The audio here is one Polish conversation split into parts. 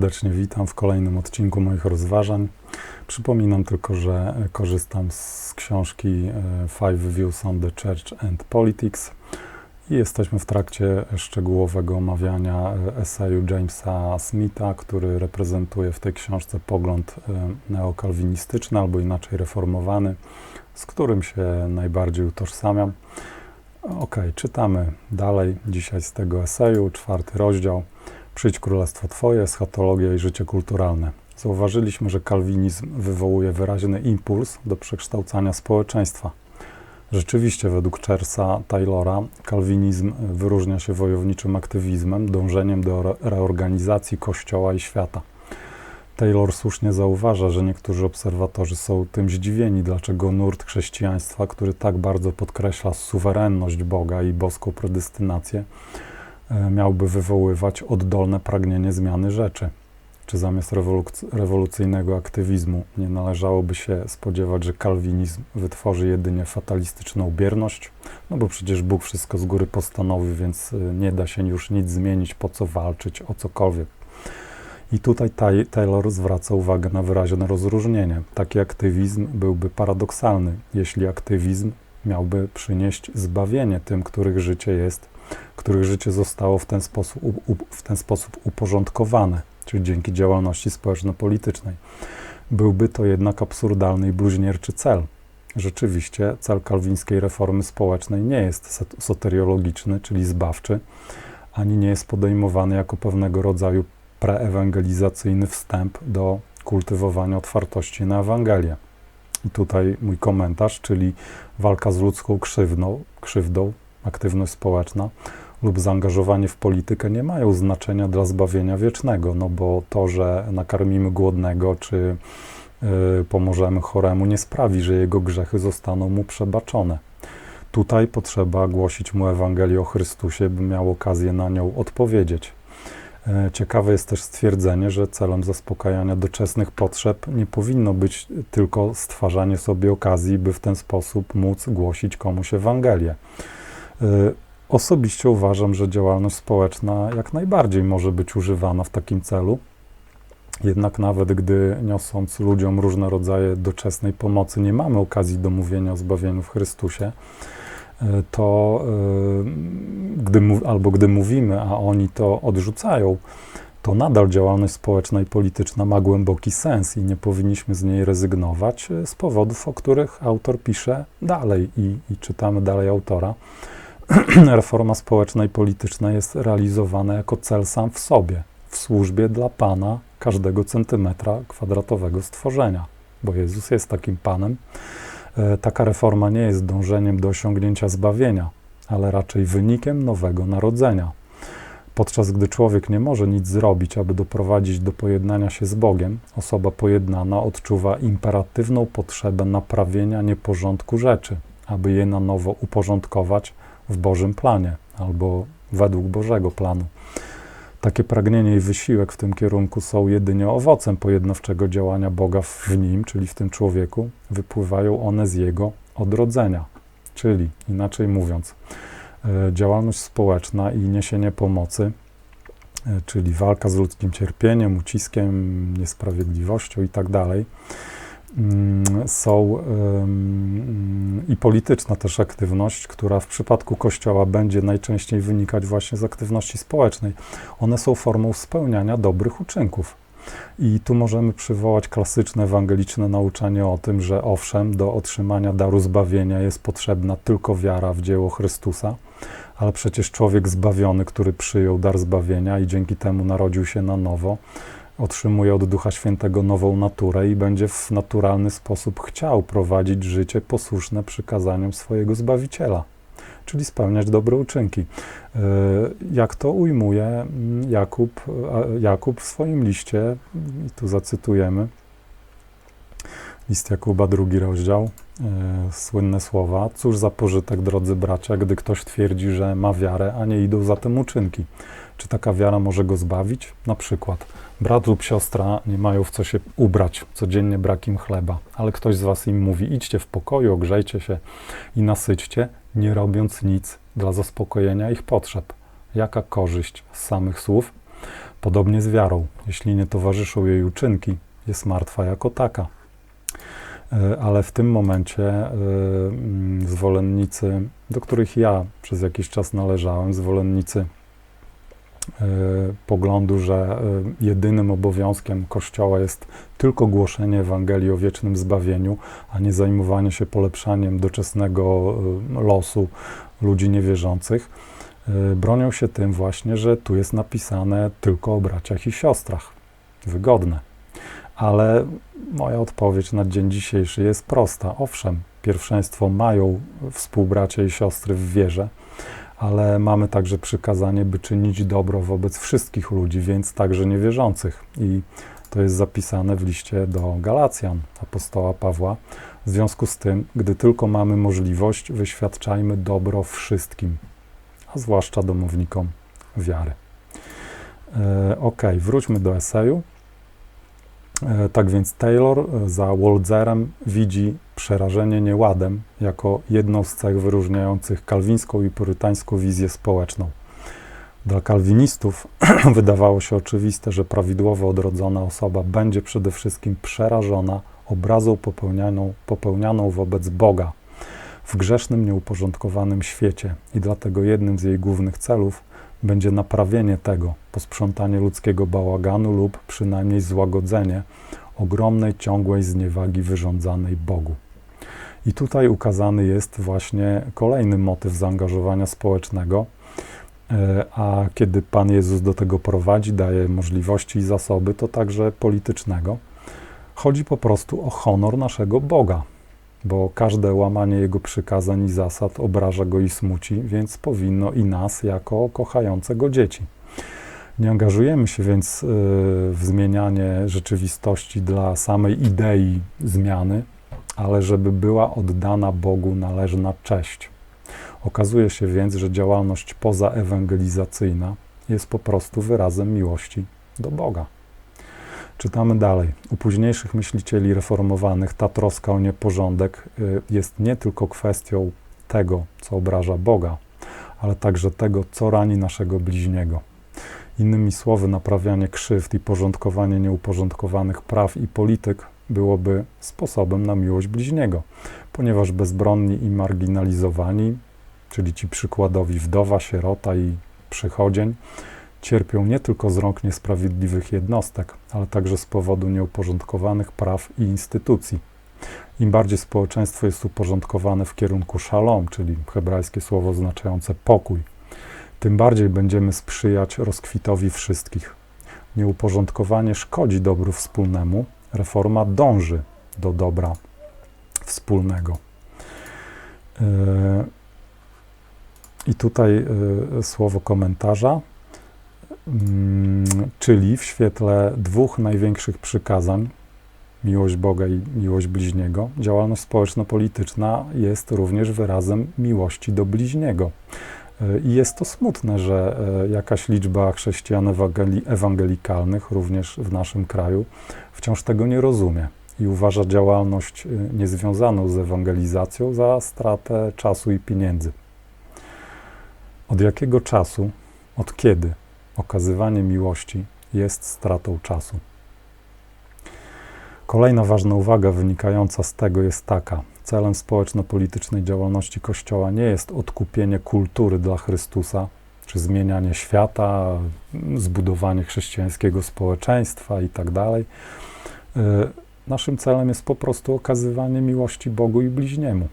Serdecznie witam w kolejnym odcinku moich rozważań. Przypominam tylko, że korzystam z książki e, Five Views on the Church and Politics i jesteśmy w trakcie szczegółowego omawiania e, eseju Jamesa Smitha, który reprezentuje w tej książce pogląd e, neokalwinistyczny albo inaczej reformowany, z którym się najbardziej utożsamiam. Ok, czytamy dalej dzisiaj z tego eseju, czwarty rozdział. Przyjdź Królestwo Twoje, eschatologia i życie kulturalne. Zauważyliśmy, że kalwinizm wywołuje wyraźny impuls do przekształcania społeczeństwa. Rzeczywiście, według Charlesa Taylora, kalwinizm wyróżnia się wojowniczym aktywizmem, dążeniem do reorganizacji Kościoła i świata. Taylor słusznie zauważa, że niektórzy obserwatorzy są tym zdziwieni, dlaczego nurt chrześcijaństwa, który tak bardzo podkreśla suwerenność Boga i boską predestynację, miałby wywoływać oddolne pragnienie zmiany rzeczy. Czy zamiast rewolucyjnego aktywizmu nie należałoby się spodziewać, że kalwinizm wytworzy jedynie fatalistyczną bierność? No bo przecież Bóg wszystko z góry postanowił, więc e, nie da się już nic zmienić, po co walczyć o cokolwiek. I tutaj Taylor zwraca uwagę na wyraźne rozróżnienie. Taki aktywizm byłby paradoksalny, jeśli aktywizm miałby przynieść zbawienie tym, których życie jest których życie zostało w ten sposób, w ten sposób uporządkowane, czyli dzięki działalności społeczno-politycznej. Byłby to jednak absurdalny i bluźnierczy cel. Rzeczywiście cel kalwińskiej reformy społecznej nie jest soteriologiczny, czyli zbawczy, ani nie jest podejmowany jako pewnego rodzaju preewangelizacyjny wstęp do kultywowania otwartości na Ewangelię. I tutaj mój komentarz, czyli walka z ludzką krzywdą, krzywdą aktywność społeczna lub zaangażowanie w politykę nie mają znaczenia dla zbawienia wiecznego, no bo to, że nakarmimy głodnego czy y, pomożemy choremu, nie sprawi, że jego grzechy zostaną mu przebaczone. Tutaj potrzeba głosić mu Ewangelię o Chrystusie, by miał okazję na nią odpowiedzieć. E, ciekawe jest też stwierdzenie, że celem zaspokajania doczesnych potrzeb nie powinno być tylko stwarzanie sobie okazji, by w ten sposób móc głosić komuś Ewangelię. E, osobiście uważam, że działalność społeczna jak najbardziej może być używana w takim celu. Jednak nawet gdy niosąc ludziom różne rodzaje doczesnej pomocy, nie mamy okazji do mówienia o zbawieniu w Chrystusie, e, to e, gdy, albo gdy mówimy, a oni to odrzucają, to nadal działalność społeczna i polityczna ma głęboki sens i nie powinniśmy z niej rezygnować z powodów, o których autor pisze dalej i, i czytamy dalej autora. reforma społeczna i polityczna jest realizowana jako cel sam w sobie, w służbie dla Pana każdego centymetra kwadratowego stworzenia, bo Jezus jest takim Panem. E, taka reforma nie jest dążeniem do osiągnięcia zbawienia, ale raczej wynikiem nowego narodzenia. Podczas gdy człowiek nie może nic zrobić, aby doprowadzić do pojednania się z Bogiem, osoba pojednana odczuwa imperatywną potrzebę naprawienia nieporządku rzeczy, aby je na nowo uporządkować w Bożym planie albo według Bożego planu. Takie pragnienie i wysiłek w tym kierunku są jedynie owocem pojednawczego działania Boga w nim, czyli w tym człowieku. Wypływają one z jego odrodzenia. Czyli, inaczej mówiąc, e, działalność społeczna i niesienie pomocy, e, czyli walka z ludzkim cierpieniem, uciskiem, niesprawiedliwością itd., tak są i polityczna też aktywność, która w przypadku Kościoła będzie najczęściej wynikać właśnie z aktywności społecznej. One są formą spełniania dobrych uczynków. I tu możemy przywołać klasyczne ewangeliczne nauczanie o tym, że owszem, do otrzymania daru zbawienia jest potrzebna tylko wiara w dzieło Chrystusa, ale przecież człowiek zbawiony, który przyjął dar zbawienia i dzięki temu narodził się na nowo, otrzymuje od Ducha Świętego nową naturę i będzie w naturalny sposób chciał prowadzić życie posłuszne przykazaniom swojego Zbawiciela, czyli spełniać dobre uczynki. E, jak to ujmuje mm, Jakub, Jakub w swoim liście, i tu zacytujemy, List Jakuba, drugi rozdział, e, słynne słowa. Cóż za pożytek, drodzy bracia, gdy ktoś twierdzi, że ma wiarę, a nie idą za tym uczynki. Czy taka wiara może go zbawić? Na przykład, brat lub siostra nie mają w co się ubrać, codziennie brak im chleba, ale ktoś z was im mówi: idźcie w pokoju, ogrzejcie się i nasyćcie, nie robiąc nic dla zaspokojenia ich potrzeb. Jaka korzyść z samych słów? Podobnie z wiarą. Jeśli nie towarzyszą jej uczynki, jest martwa jako taka. E, ale w tym momencie e, mm, zwolennicy, do których ja przez jakiś czas należałem, zwolennicy poglądu, że jedynym obowiązkiem Kościoła jest tylko głoszenie Ewangelii o wiecznym zbawieniu, a nie zajmowanie się polepszaniem doczesnego losu ludzi niewierzących, bronią się tym właśnie, że tu jest napisane tylko o braciach i siostrach. Wygodne. Ale moja odpowiedź na dzień dzisiejszy jest prosta. Owszem, pierwszeństwo mają współbracia i siostry w wierze, ale mamy także przykazanie, by czynić dobro wobec wszystkich ludzi, więc także niewierzących. I to jest zapisane w liście do Galacjan apostoła Pawła. W związku z tym, gdy tylko mamy możliwość, wyświadczajmy dobro wszystkim, a zwłaszcza domownikom wiary. E, ok, wróćmy do eseju. E, tak więc Taylor za Walzerem widzi przerażenie nieładem jako jedną z cech wyróżniających kalwińską i purytańską wizję społeczną. Dla kalwinistów wydawało się oczywiste, że prawidłowo odrodzona osoba będzie przede wszystkim przerażona obrazą popełnianą, popełnianą wobec Boga w grzesznym, nieuporządkowanym świecie i dlatego jednym z jej głównych celów będzie naprawienie tego, posprzątanie ludzkiego bałaganu lub przynajmniej złagodzenie ogromnej, ciągłej zniewagi wyrządzanej Bogu. I tutaj ukazany jest właśnie kolejny motyw zaangażowania społecznego, e, a kiedy Pan Jezus do tego prowadzi, daje możliwości i zasoby, to także politycznego. Chodzi po prostu o honor naszego Boga, bo każde łamanie Jego przykazań i zasad obraża Go i smuci, więc powinno i nas, jako kochające Go dzieci. Nie angażujemy się więc y, w zmienianie rzeczywistości dla samej idei zmiany, ale żeby była oddana Bogu należna cześć. Okazuje się więc, że działalność pozaewangelizacyjna jest po prostu wyrazem miłości do Boga. Czytamy dalej. U późniejszych myślicieli reformowanych ta troska o nieporządek y, jest nie tylko kwestią tego, co obraża Boga, ale także tego, co rani naszego bliźniego. Innymi słowy, naprawianie krzywd i porządkowanie nieuporządkowanych praw i polityk byłoby sposobem na miłość bliźniego, ponieważ bezbronni i marginalizowani, czyli ci przykładowi wdowa, sierota i przychodzień, cierpią nie tylko z rąk niesprawiedliwych jednostek, ale także z powodu nieuporządkowanych praw i instytucji. Im bardziej społeczeństwo jest uporządkowane w kierunku shalom, czyli hebrajskie słowo oznaczające pokój, tym bardziej będziemy sprzyjać rozkwitowi wszystkich. Nieuporządkowanie szkodzi dobru wspólnemu, reforma dąży do dobra wspólnego. E, I tutaj e, słowo komentarza. Mm, czyli w świetle dwóch największych przykazań, miłość Boga i miłość bliźniego, działalność społeczno-polityczna jest również wyrazem miłości do bliźniego. I jest to smutne, że e, jakaś liczba chrześcijan ewangelikalnych, również w naszym kraju, wciąż tego nie rozumie i uważa działalność e, niezwiązaną z ewangelizacją za stratę czasu i pieniędzy. Od jakiego czasu, od kiedy okazywanie miłości jest stratą czasu. Kolejna ważna uwaga wynikająca z tego jest taka: celem społeczno-politycznej działalności Kościoła nie jest odkupienie kultury dla Chrystusa, czy zmienianie świata, zbudowanie chrześcijańskiego społeczeństwa itd. Tak y, naszym celem jest po prostu okazywanie miłości Bogu i bliźniemu.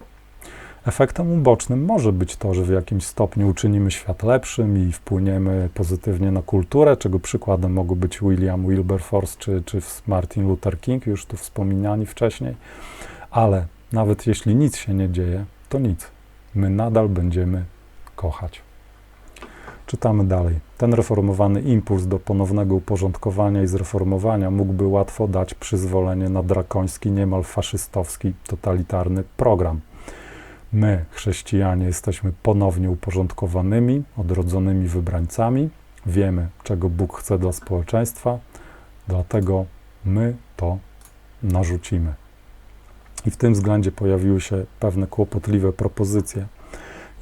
Efektem ubocznym może być to, że w jakimś stopniu uczynimy świat lepszym i wpłyniemy pozytywnie na kulturę, czego przykładem mogą być William Wilberforce czy, czy Martin Luther King, już tu wspominani wcześniej. Ale nawet jeśli nic się nie dzieje, to nic. My nadal będziemy kochać. Czytamy dalej. Ten reformowany impuls do ponownego uporządkowania i zreformowania mógłby łatwo dać przyzwolenie na drakoński, niemal faszystowski, totalitarny program – My, chrześcijanie, jesteśmy ponownie uporządkowanymi, odrodzonymi wybrańcami. Wiemy, czego Bóg chce dla społeczeństwa, dlatego my to narzucimy. I w tym względzie pojawiły się pewne kłopotliwe propozycje,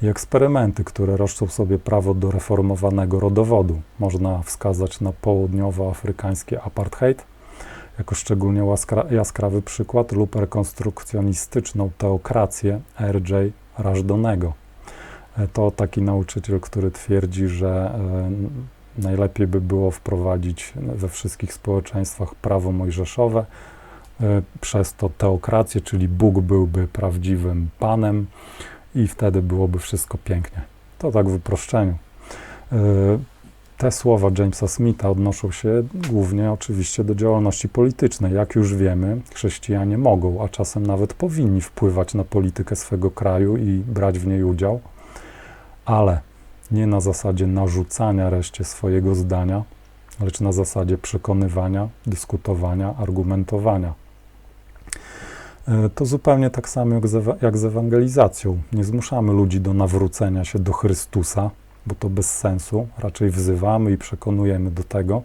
i eksperymenty, które roszczą sobie prawo do reformowanego rodowodu. Można wskazać na południowoafrykański apartheid jako szczególnie jaskrawy przykład lub rekonstrukcjonistyczną teokrację R.J. Rajdonego. E, To taki nauczyciel, który twierdzi, że e, najlepiej by było wprowadzić we wszystkich społeczeństwach prawo mojżeszowe, przez to teokrację, czyli Bóg byłby prawdziwym Panem i wtedy byłoby wszystko pięknie. To tak w uproszczeniu. E, Te słowa Jamesa Smitha odnoszą się głównie oczywiście do działalności politycznej. Jak już wiemy, chrześcijanie mogą, a czasem nawet powinni wpływać na politykę swego kraju i brać w niej udział, ale nie na zasadzie narzucania reszcie swojego zdania, lecz na zasadzie przekonywania, dyskutowania, argumentowania. E, To zupełnie tak samo jak z, jak z ewangelizacją. Nie zmuszamy ludzi do nawrócenia się do Chrystusa, bo to bez sensu. Raczej wzywamy i przekonujemy do tego,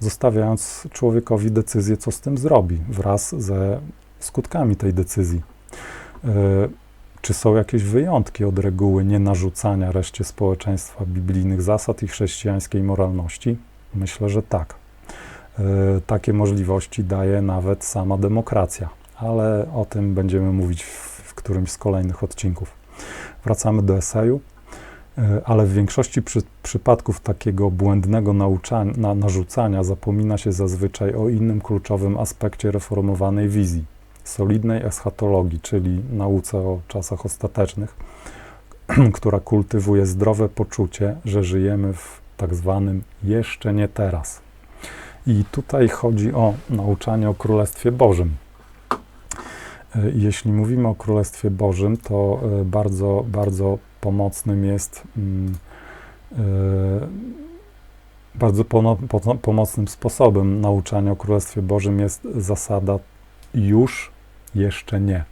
zostawiając człowiekowi decyzję, co z tym zrobi, wraz ze skutkami tej decyzji. E, Czy są jakieś wyjątki od reguły nienarzucania reszcie społeczeństwa biblijnych zasad i chrześcijańskiej moralności? Myślę, że tak. E, Takie możliwości daje nawet sama demokracja, ale o tym będziemy mówić w, którymś z kolejnych odcinków. Wracamy do eseju, e, ale w większości przy, przypadków takiego błędnego nauczania, na, narzucania zapomina się zazwyczaj o innym kluczowym aspekcie reformowanej wizji solidnej eschatologii, czyli nauce o czasach ostatecznych, która kultywuje zdrowe poczucie, że żyjemy w tak zwanym jeszcze nie teraz. I tutaj chodzi o nauczanie o Królestwie Bożym. E, Jeśli mówimy o Królestwie Bożym, to e, bardzo, bardzo pomocnym jest, mm, e, bardzo pomocnym sposobem nauczania o Królestwie Bożym jest zasada już, jeszcze nie.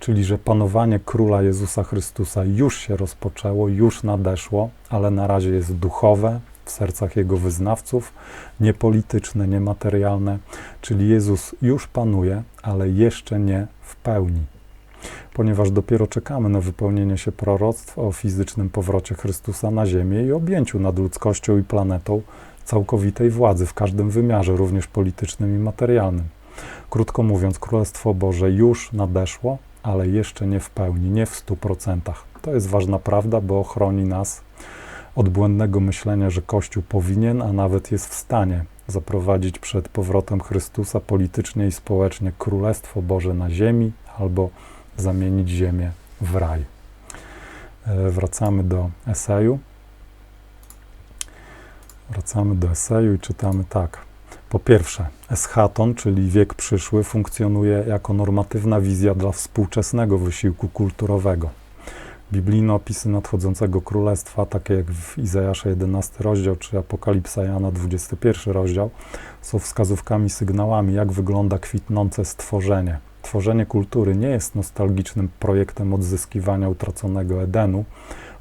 Czyli, że panowanie Króla Jezusa Chrystusa już się rozpoczęło, już nadeszło, ale na razie jest duchowe w sercach Jego wyznawców, niepolityczne, niematerialne. Czyli Jezus już panuje, ale jeszcze nie w pełni. Ponieważ dopiero czekamy na wypełnienie się proroctw o fizycznym powrocie Chrystusa na Ziemię i objęciu nad ludzkością i planetą całkowitej władzy w każdym wymiarze, również politycznym i materialnym. Krótko mówiąc, Królestwo Boże już nadeszło, ale jeszcze nie w pełni, nie w stu procentach. To jest ważna prawda, bo chroni nas od błędnego myślenia, że Kościół powinien, a nawet jest w stanie zaprowadzić przed powrotem Chrystusa politycznie i społecznie Królestwo Boże na ziemi albo zamienić ziemię w raj. E, Wracamy do eseju. Wracamy do eseju i czytamy tak. Po pierwsze, eschaton, czyli wiek przyszły, funkcjonuje jako normatywna wizja dla współczesnego wysiłku kulturowego. Biblijne opisy nadchodzącego królestwa, takie jak w Izajasza 11 rozdział czy Apokalipsa Jana 21 rozdział, są wskazówkami, sygnałami, jak wygląda kwitnące stworzenie. Tworzenie kultury nie jest nostalgicznym projektem odzyskiwania utraconego Edenu,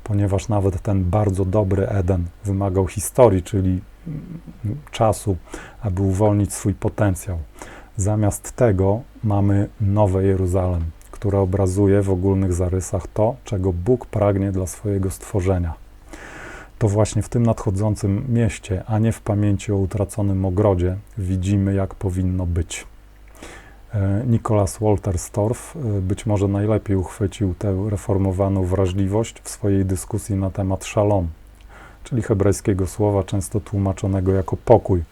ponieważ nawet ten bardzo dobry Eden wymagał historii, czyli czasu, aby uwolnić swój potencjał. Zamiast tego mamy nowe Jeruzalem, które obrazuje w ogólnych zarysach to, czego Bóg pragnie dla swojego stworzenia. To właśnie w tym nadchodzącym mieście, a nie w pamięci o utraconym ogrodzie, widzimy, jak powinno być. E, Nicholas Wolterstorff e, być może najlepiej uchwycił tę reformowaną wrażliwość w swojej dyskusji na temat szalom, czyli hebrajskiego słowa często tłumaczonego jako pokój,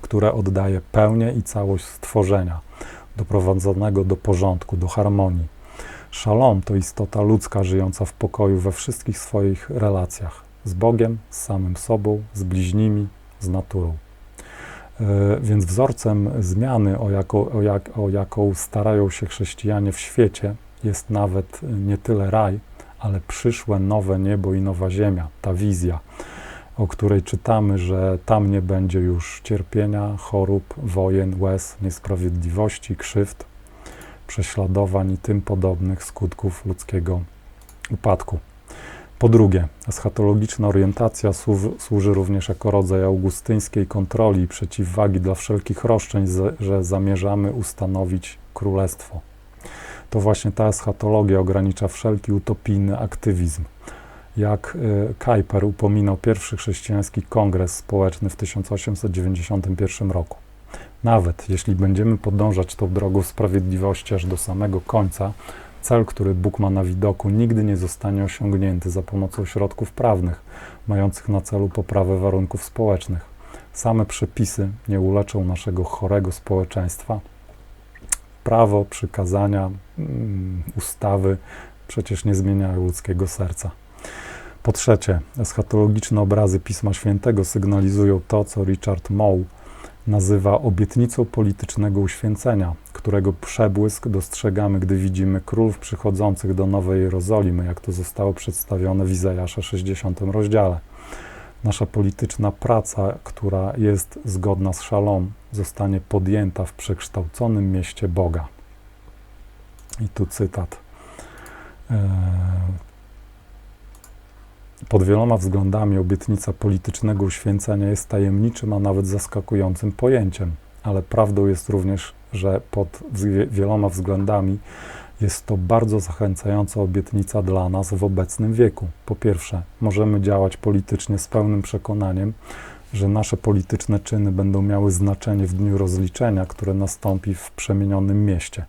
które oddaje pełnię i całość stworzenia, doprowadzonego do porządku, do harmonii. Szalom to istota ludzka żyjąca w pokoju we wszystkich swoich relacjach z Bogiem, z samym sobą, z bliźnimi, z naturą. E, Więc wzorcem zmiany, o jaką, o, jak, o jaką starają się chrześcijanie w świecie, jest nawet nie tyle raj, ale przyszłe nowe niebo i nowa ziemia, ta wizja, o której czytamy, że tam nie będzie już cierpienia, chorób, wojen, łez, niesprawiedliwości, krzywd, prześladowań i tym podobnych skutków ludzkiego upadku. Po drugie, eschatologiczna orientacja służy, również jako rodzaj augustyńskiej kontroli i przeciwwagi dla wszelkich roszczeń, że zamierzamy ustanowić królestwo. to właśnie ta eschatologia ogranicza wszelki utopijny aktywizm. Jak y, Kuyper upominał pierwszy chrześcijański kongres społeczny w 1891 roku. Nawet jeśli będziemy podążać tą drogą sprawiedliwości aż do samego końca, cel, który Bóg ma na widoku, nigdy nie zostanie osiągnięty za pomocą środków prawnych, mających na celu poprawę warunków społecznych. Same przepisy nie uleczą naszego chorego społeczeństwa. Prawo, przykazania, mm, ustawy przecież nie zmieniają ludzkiego serca. Po trzecie, eschatologiczne obrazy Pisma Świętego sygnalizują to, co Richard Moe nazywa obietnicą politycznego uświęcenia, którego przebłysk dostrzegamy, gdy widzimy królów przychodzących do Nowej Jerozolimy, jak to zostało przedstawione w Izajasza 60 rozdziale. Nasza polityczna praca, która jest zgodna z szalom, zostanie podjęta w przekształconym mieście Boga. I tu cytat. Pod wieloma względami obietnica politycznego uświęcenia jest tajemniczym, a nawet zaskakującym pojęciem, ale prawdą jest również, że pod wieloma względami jest to bardzo zachęcająca obietnica dla nas w obecnym wieku. Po pierwsze, możemy działać politycznie z pełnym przekonaniem, że nasze polityczne czyny będą miały znaczenie w dniu rozliczenia, które nastąpi w przemienionym mieście.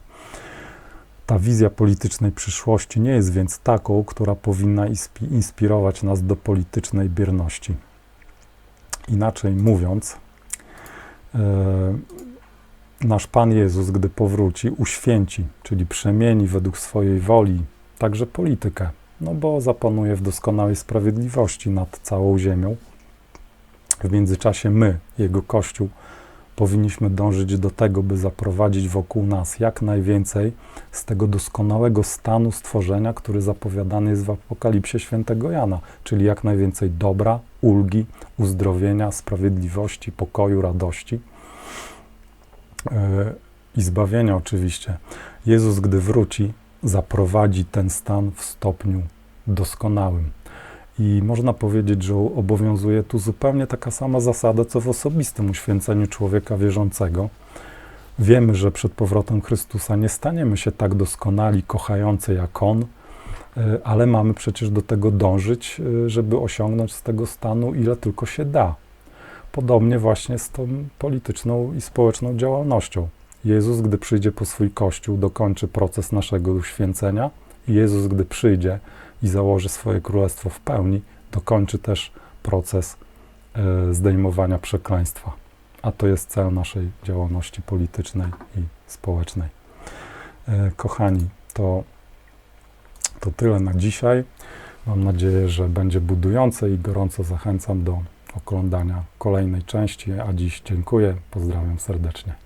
Ta wizja politycznej przyszłości nie jest więc taką, która powinna inspirować nas do politycznej bierności. Inaczej mówiąc, e, nasz Pan Jezus, gdy powróci, uświęci, czyli przemieni według swojej woli także politykę, no bo zapanuje w doskonałej sprawiedliwości nad całą ziemią. W międzyczasie my, Jego Kościół, powinniśmy dążyć do tego, by zaprowadzić wokół nas jak najwięcej z tego doskonałego stanu stworzenia, który zapowiadany jest w Apokalipsie świętego Jana, czyli jak najwięcej dobra, ulgi, uzdrowienia, sprawiedliwości, pokoju, radości e, i zbawienia oczywiście. Jezus, gdy wróci, zaprowadzi ten stan w stopniu doskonałym. I można powiedzieć, że obowiązuje tu zupełnie taka sama zasada, co w osobistym uświęceniu człowieka wierzącego. Wiemy, że przed powrotem Chrystusa nie staniemy się tak doskonali, kochający jak On, e, ale mamy przecież do tego dążyć, e, żeby osiągnąć z tego stanu ile tylko się da. Podobnie właśnie z tą polityczną i społeczną działalnością. Jezus, gdy przyjdzie po swój Kościół, dokończy proces naszego uświęcenia. Jezus, gdy przyjdzie, i założy swoje królestwo w pełni, dokończy też proces e, zdejmowania przekleństwa. A to jest cel naszej działalności politycznej i społecznej. E, kochani, to, to tyle na dzisiaj. Mam nadzieję, że będzie budujące i gorąco zachęcam do oglądania kolejnej części. A dziś dziękuję, pozdrawiam serdecznie.